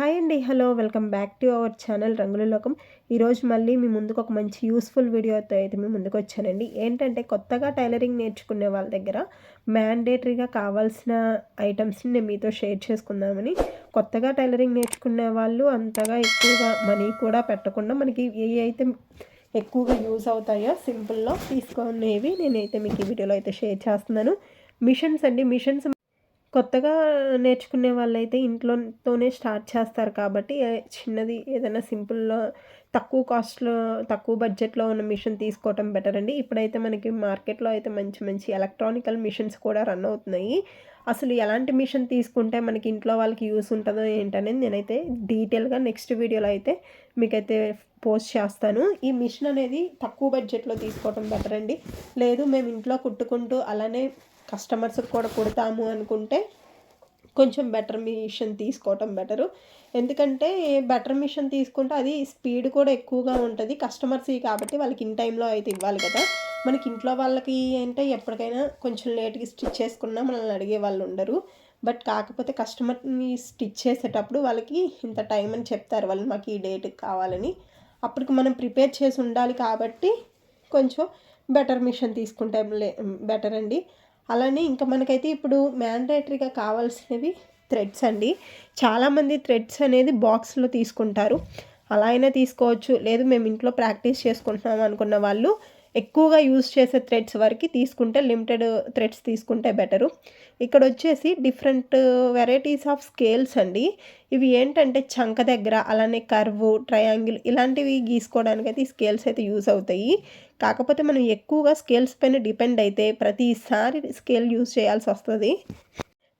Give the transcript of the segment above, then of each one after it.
Hi అండి hello welcome back to our channel Rangula Lokam. ఈరోజు మళ్ళీ మీ ముందుకు ఒక మంచి యూస్ఫుల్ వీడియోతో అయితే మీ ముందుకు వచ్చానండి. ఏంటంటే కొత్తగా టైలరింగ్ నేర్చుకునే వాళ్ళ దగ్గర మ్యాండేటరీగా కావాల్సిన ఐటమ్స్ని నేను మీతో షేర్ చేసుకుందామని. కొత్తగా టైలరింగ్ నేర్చుకునే వాళ్ళు అంతగా ఎక్కువగా మనీ కూడా పెట్టకుండా మనకి ఏ అయితే ఎక్కువగా యూజ్ అవుతాయో సింపుల్లో తీసుకునేవి నేనైతే మీకు ఈ వీడియోలో అయితే షేర్ చేస్తున్నాను. మిషన్స్ అండి మిషన్స్ కొత్తగా నేర్చుకునే వాళ్ళైతే ఇంట్లోతోనే స్టార్ట్ చేస్తారు కాబట్టి చిన్నది ఏదైనా సింపుల్లో తక్కువ కాస్ట్లో తక్కువ బడ్జెట్లో ఉన్న మిషన్ తీసుకోవటం బెటర్ అండి. ఇప్పుడైతే మనకి మార్కెట్లో అయితే మంచి మంచి ఎలక్ట్రానికల్ మిషన్స్ కూడా రన్ అవుతున్నాయి. అసలు ఎలాంటి మిషన్ తీసుకుంటే మనకి ఇంట్లో వాళ్ళకి యూస్ ఉంటుందో ఏంటనేది నేనైతే డీటెయిల్గా నెక్స్ట్ వీడియోలో అయితే మీకైతే పోస్ట్ చేస్తాను. ఈ మిషన్ అనేది తక్కువ బడ్జెట్లో తీసుకోవటం బెటర్ అండి. లేదు మేము ఇంట్లో కుట్టుకుంటూ అలానే కస్టమర్స్కి కూడా కుడతాము అనుకుంటే కొంచెం బెటర్ మిషన్ తీసుకోవటం బెటరు. ఎందుకంటే బెటర్ మిషన్ తీసుకుంటే అది స్పీడ్ కూడా ఎక్కువగా ఉంటుంది. కస్టమర్స్ కాబట్టి వాళ్ళకి ఇన్ టైంలో అయితే ఇవ్వాలి కదా. మనకి ఇంట్లో వాళ్ళకి అంటే ఎప్పటికైనా కొంచెం లేట్గా స్టిచ్ చేసుకున్నా మనల్ని అడిగే వాళ్ళు ఉండరు. బట్ కాకపోతే కస్టమర్ని స్టిచ్ చేసేటప్పుడు వాళ్ళకి ఇంత టైం అని చెప్తారు. వాళ్ళు మాకు ఈ డేట్కి కావాలని. అప్పటికి మనం ప్రిపేర్ చేసి ఉండాలి కాబట్టి కొంచెం బెటర్ మిషన్ తీసుకుంటే బెటర్ అండి అలానే ఇంకా మనకైతే ఇప్పుడు మ్యాండేటరీగా కావాల్సినవి థ్రెడ్స్ అండి. చాలామంది థ్రెడ్స్ అనేది బాక్స్లో తీసుకుంటారు. అలా అయినా తీసుకోవచ్చు. లేదు మేము ఇంట్లో ప్రాక్టీస్ చేసుకుంటున్నాం అనుకున్న వాళ్ళు ఎక్కువగా యూజ్ చేసే థ్రెడ్స్ వరకు తీసుకుంటే లిమిటెడ్ థ్రెడ్స్ తీసుకుంటే బెటరు. ఇక్కడ వచ్చేసి డిఫరెంట్ వెరైటీస్ ఆఫ్ స్కేల్స్ అండి. ఇవి ఏంటంటే చంక దగ్గర అలానే కర్వ్ ట్రయాంగిల్ ఇలాంటివి గీసుకోవడానికి అయితే ఈ స్కేల్స్ అయితే యూజ్ అవుతాయి. కాకపోతే మనం ఎక్కువగా స్కేల్స్ పైన డిపెండ్ అయితే ప్రతిసారి స్కేల్ యూజ్ చేయాల్సి వస్తుంది.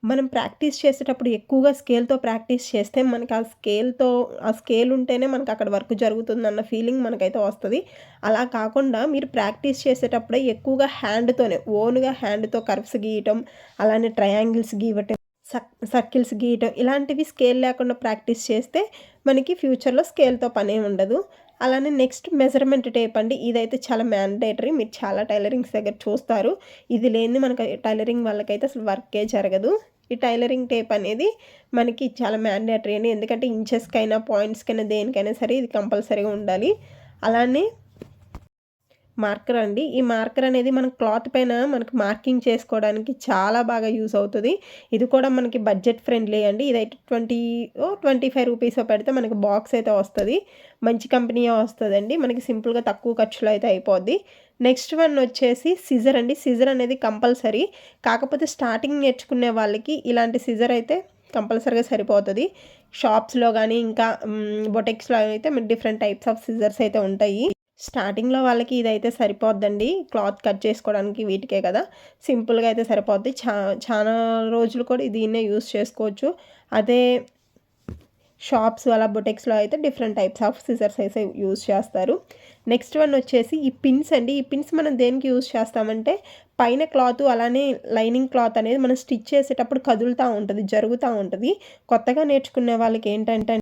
మనం ప్రాక్టీస్ చేసేటప్పుడు ఎక్కువగా స్కేల్తో ప్రాక్టీస్ చేస్తే మనకి ఆ స్కేల్తో ఆ స్కేల్ ఉంటేనే మనకు అక్కడ వర్క్ జరుగుతుందన్న ఫీలింగ్ మనకైతే వస్తుంది. అలా కాకుండా మీరు ప్రాక్టీస్ చేసేటప్పుడే ఎక్కువగా హ్యాండ్తోనే ఓన్గా హ్యాండ్తో కర్వ్స్ గీయటం అలానే ట్రయాంగిల్స్ గీయటం సర్కిల్స్ గీయటం ఇలాంటివి స్కేల్ లేకుండా ప్రాక్టీస్ చేస్తే మనకి ఫ్యూచర్లో స్కేల్తో పనే ఉండదు. అలానే నెక్స్ట్ మెజర్మెంట్ టేప్ అండి. ఇదైతే చాలా మ్యాండేటరీ. మీరు చాలా టైలరింగ్స్ దగ్గర చూస్తారు. ఇది లేని మనకు టైలరింగ్ వాళ్ళకైతే అసలు వర్కే జరగదు. ఈ టైలరింగ్ టేప్ అనేది మనకి చాలా మ్యాండేటరీ అండి. ఎందుకంటే ఇంచెస్కైనా పాయింట్స్కైనా దేనికైనా సరే ఇది కంపల్సరీగా ఉండాలి. అలానే మార్కర్ అండి. ఈ మార్కర్ అనేది మనం క్లాత్ పైన మనకి మార్కింగ్ చేసుకోవడానికి చాలా బాగా యూస్ అవుతుంది. ఇది కూడా మనకి బడ్జెట్ ఫ్రెండ్లీ అండి. ఇదైతే ట్వంటీ ట్వంటీ ఫైవ్ రూపీస్ పెడితే మనకి బాక్స్ అయితే వస్తుంది. మంచి కంపెనీ వస్తుందండి. మనకి సింపుల్గా తక్కువ ఖర్చులో అయితే అయిపోద్ది. నెక్స్ట్ వన్ వచ్చేసి సిజర్ అండి. సిజర్ అనేది కంపల్సరీ. కాకపోతే స్టార్టింగ్ నేర్చుకునే వాళ్ళకి ఇలాంటి సిజర్ అయితే కంపల్సరీగా సరిపోతుంది. షాప్స్లో కానీ ఇంకా బొటెక్స్లో అయితే డిఫరెంట్ టైప్స్ ఆఫ్ సిజర్స్ అయితే ఉంటాయి. స్టార్టింగ్లో వాళ్ళకి ఇదైతే సరిపోద్దండి. క్లాత్ కట్ చేసుకోవడానికి వీటికే కదా. సింపుల్గా అయితే సరిపోద్ది. చా చాలా రోజులు కూడా దీన్నే యూస్ చేసుకోవచ్చు. అదే షాప్స్ అలా బొటెక్స్లో అయితే డిఫరెంట్ టైప్స్ ఆఫ్ సిజర్స్ అయితే యూస్ చేస్తారు. నెక్స్ట్ వన్ వచ్చేసి ఈ పిన్స్ అండి. ఈ పిన్స్ మనం దేనికి యూస్ చేస్తామంటే పైన క్లాత్ అలానే లైనింగ్ క్లాత్ అనేది మనం స్టిచ్ చేసేటప్పుడు కదులుతూ ఉంటుంది జరుగుతూ ఉంటుంది. కొత్తగా నేర్చుకునే వాళ్ళకి ఏంటంటే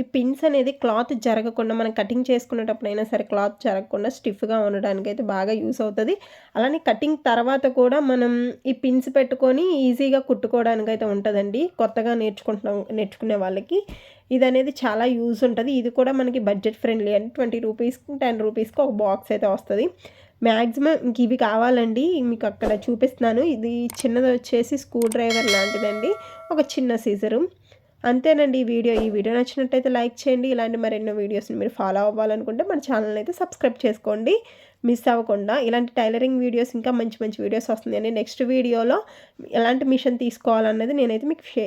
ఈ పిన్స్ అనేది క్లాత్ జరగకుండా మనం కటింగ్ చేసుకునేటప్పుడైనా సరే క్లాత్ జరగకుండా స్టిఫ్గా ఉండడానికి అయితే బాగా యూస్ అవుతుంది. అలానే కటింగ్ తర్వాత కూడా మనం ఈ పిన్స్ పెట్టుకొని ఈజీగా కుట్టుకోవడానికి అయితే ఉంటుందండి. కొత్తగా నేర్చుకుంటున్నాం నేర్చుకునే వాళ్ళకి ఇది అనేది చాలా యూజ్ ఉంటుంది. ఇది కూడా మనకి బడ్జెట్ ఫ్రెండ్లీ అండి. ట్వంటీ రూపీస్కి టెన్ రూపీస్కి ఒక బాక్స్ అయితే వస్తుంది. మ్యాక్సిమం ఇంక ఇవి కావాలండి. మీకు అక్కడ చూపిస్తున్నాను. ఇది చిన్నది వచ్చేసి స్క్రూ డ్రైవర్ లాంటిదండి. ఒక చిన్న సీజరు అంతేనండి ఈ వీడియో. ఈ వీడియో నచ్చినట్టయితే లైక్ చేయండి. ఇలాంటి మరెన్నో వీడియోస్ని మీరు ఫాలో అవ్వాలనుకుంటే మన ఛానల్ అయితే సబ్స్క్రైబ్ చేసుకోండి. మిస్ అవ్వకుండా ఇలాంటి టైలరింగ్ వీడియోస్ ఇంకా మంచి మంచి వీడియోస్ వస్తుంది నెక్స్ట్ వీడియోలో ఎలాంటి మిషన్ తీసుకోవాలన్నది నేనైతే మీకు షే